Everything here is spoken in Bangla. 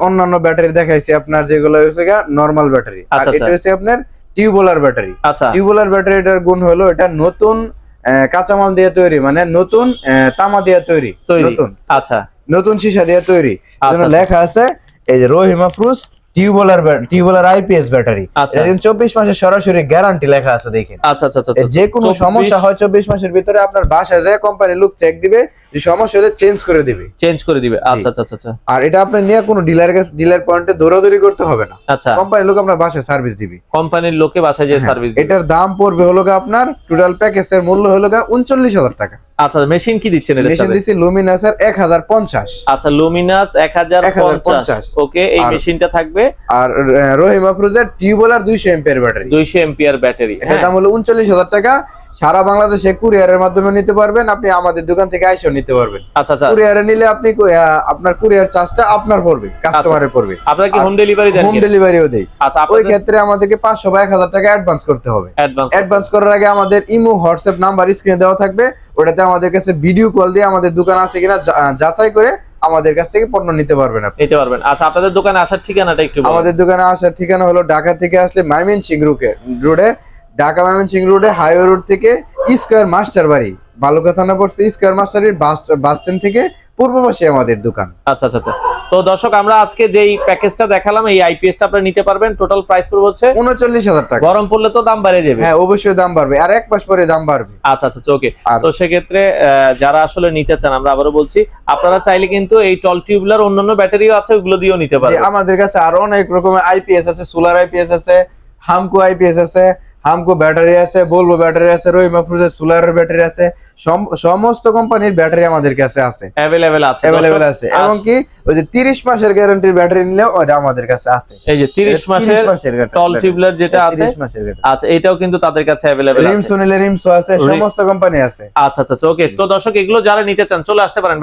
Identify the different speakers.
Speaker 1: অন্যান্য ব্যাটারি দেখাইছি আপনার যেগুলো হচ্ছে নর্মাল ব্যাটারি আর
Speaker 2: আচ্ছা,
Speaker 1: এটা
Speaker 2: আচ্ছা।
Speaker 1: হচ্ছে আপনার টিউবুলার ব্যাটারি
Speaker 2: আচ্ছা।
Speaker 1: টিউবুলার ব্যাটারিটার গুণ হলো এটা নতুন কাঁচামাল দিয়ে তৈরি মানে নতুন তামা দিয়ে তৈরি নতুন।
Speaker 2: আচ্ছা।
Speaker 1: নতুন সীসা দিয়ে তৈরি।
Speaker 2: আচ্ছা,
Speaker 1: লেখা আছে এই যে রহিমা প্রুস টিউবুলার টিউবুলার আইপিএস ব্যাটারি।
Speaker 2: আচ্ছা।
Speaker 1: চব্বিশ মাসের সরাসরি গ্যারান্টি লেখা আছে দেখেন।
Speaker 2: আচ্ছা আচ্ছা আচ্ছা
Speaker 1: যে কোনো সমস্যা হয় চব্বিশ মাসের ভিতরে আপনার বাসায় যায় কোম্পানি লোক চেক দিবে যে সমস্যা হলে চেঞ্জ করে দিবে।
Speaker 2: চেঞ্জ করে দিবে। আচ্ছা আচ্ছা আচ্ছা
Speaker 1: আর এটা আপনি নিয়ে কোনো ডিলার ডিলার পয়েন্টে দৌড়াদৌড়ি করতে হবে না।
Speaker 2: আচ্ছা।
Speaker 1: কোম্পানি লোক আপনার বাসায় সার্ভিস দিবে।
Speaker 2: কোম্পানির লোকে বাসায় যে
Speaker 1: হ্যাঁ,
Speaker 2: সার্ভিস
Speaker 1: এটার দাম পড়বে হলো আপনার টোটাল প্যাকেজের মূল্য হলো গা উনচল্লিশ হাজার টাকা।
Speaker 2: আচ্ছা মেশিন কি দিচ্ছেন এর
Speaker 1: মেশিন লুমিনাসের এক হাজার পঞ্চাশ।
Speaker 2: আচ্ছা লুমিনাস এক হাজার পঞ্চাশ।
Speaker 1: 1050
Speaker 2: ওকে এই মেশিনটা থাকবে?
Speaker 1: আর রহিম আফরোজের ফ্রুজের টিউবওয়েলার দুইশো এম্পিয়ার ব্যাটারি
Speaker 2: দুইশো এম্পিয়ার ব্যাটারি
Speaker 1: এটা দাম হলো উনচল্লিশ হাজার টাকা। সারা বাংলাদেশে কুরিয়ারের মাধ্যমে নিতে পারবেন আপনি আমাদের দোকান থেকে আইসা নিতে পারবেন।
Speaker 2: আচ্ছা আচ্ছা।
Speaker 1: কুরিয়ারে নিলে আপনি আপনার কুরিয়ার চার্জটা আপনার পড়বে কাস্টমারের পড়বে।
Speaker 2: আপনারা কি হোম ডেলিভারি দেন
Speaker 1: হোম ডেলিভারিও দেই।
Speaker 2: আচ্ছা
Speaker 1: ওই ক্ষেত্রে আমাদেরকে পাঁচশো বা এক হাজার টাকা অ্যাডভান্স করতে হবে।
Speaker 2: অ্যাডভান্স
Speaker 1: অ্যাডভান্স করার আগে আমাদের ইমো হোয়াটসঅ্যাপ নাম্বার স্ক্রিনে দেওয়া থাকবে। ওটাতে আমাদের কাছে ভিডিও কল দিয়ে আমাদের দোকান আছে কিনা যাচাই করে আমাদের কাছ থেকে পণ্য নিতে পারবেন আপনি।
Speaker 2: নিতে পারবেন। আচ্ছা আপনাদের দোকানে আসার ঠিকানাটা একটু
Speaker 1: আমাদের দোকানে আসার ঠিকানা হলো ঢাকা থেকে আসলে মাইমিন সিং রুকে রোডে ঢাকা মাইমিন সিং রোডে হাইওয়ে রোড থেকে স্কোয়ার মাস্টার বাড়ি। বালুকা থানা পড়ছে square master bus bus stand থেকে পূর্ব পাশে আমাদের দোকান।
Speaker 2: আচ্ছা আচ্ছা আচ্ছা। তো দর্শক আমরা আজকে যেই প্যাকেজটা দেখালাম এই আইপিএসটা আপনারা নিতে পারবেন। টোটাল প্রাইস পড়বে হচ্ছে
Speaker 1: উনচল্লিশ হাজার টাকা।
Speaker 2: গরম পড়লে তো দাম বেড়ে যাবে।
Speaker 1: হ্যাঁ অবশ্যই দাম বাড়বে। আর এক মাস পরে দাম বাড়বে।
Speaker 2: আচ্ছা আচ্ছা ওকে। তো সেক্ষেত্রে যারা আসলে নিতে চান আমরা আবারও বলছি আপনারা চাইলে কিন্তু এই টল টিউবলার অন্যান্য ব্যাটারিও আছে ওগুলো দিয়েও নিতে পারবেন।
Speaker 1: আমাদের কাছে আরও অনেক রকমের আইপিএস আছে সোলার আইপিএস আছে হামকো আইপিএস আছে হামকো ব্যাটারি আছে বলব ব্যাটারি আছে রহিমা ফ্রুজের সোলারের ব্যাটারি আছে সমস্ত কোম্পানির ব্যাটারি আমাদের কাছে আছে।
Speaker 2: অ্যাভেলেবেল আছে দর্শক,
Speaker 1: আছে। এবং কি ওই যে তিরিশ মাসের গ্যারান্টির ব্যাটারি নিলেও ওটা আমাদের কাছে আছে।
Speaker 2: এই যে 30 মাসের টল টিউবলার যেটা আছে
Speaker 1: 30 মাসের।
Speaker 2: আচ্ছা এটাও কিন্তু তাদের কাছে অ্যাভেলেবেল আছে।
Speaker 1: রিমসো নিলে রিমসো আছে সমস্ত কোম্পানি আছে।
Speaker 2: আচ্ছা আচ্ছা ওকে তো দর্শক এগুলো যারা নিতে চান চলে আসতে পারেন।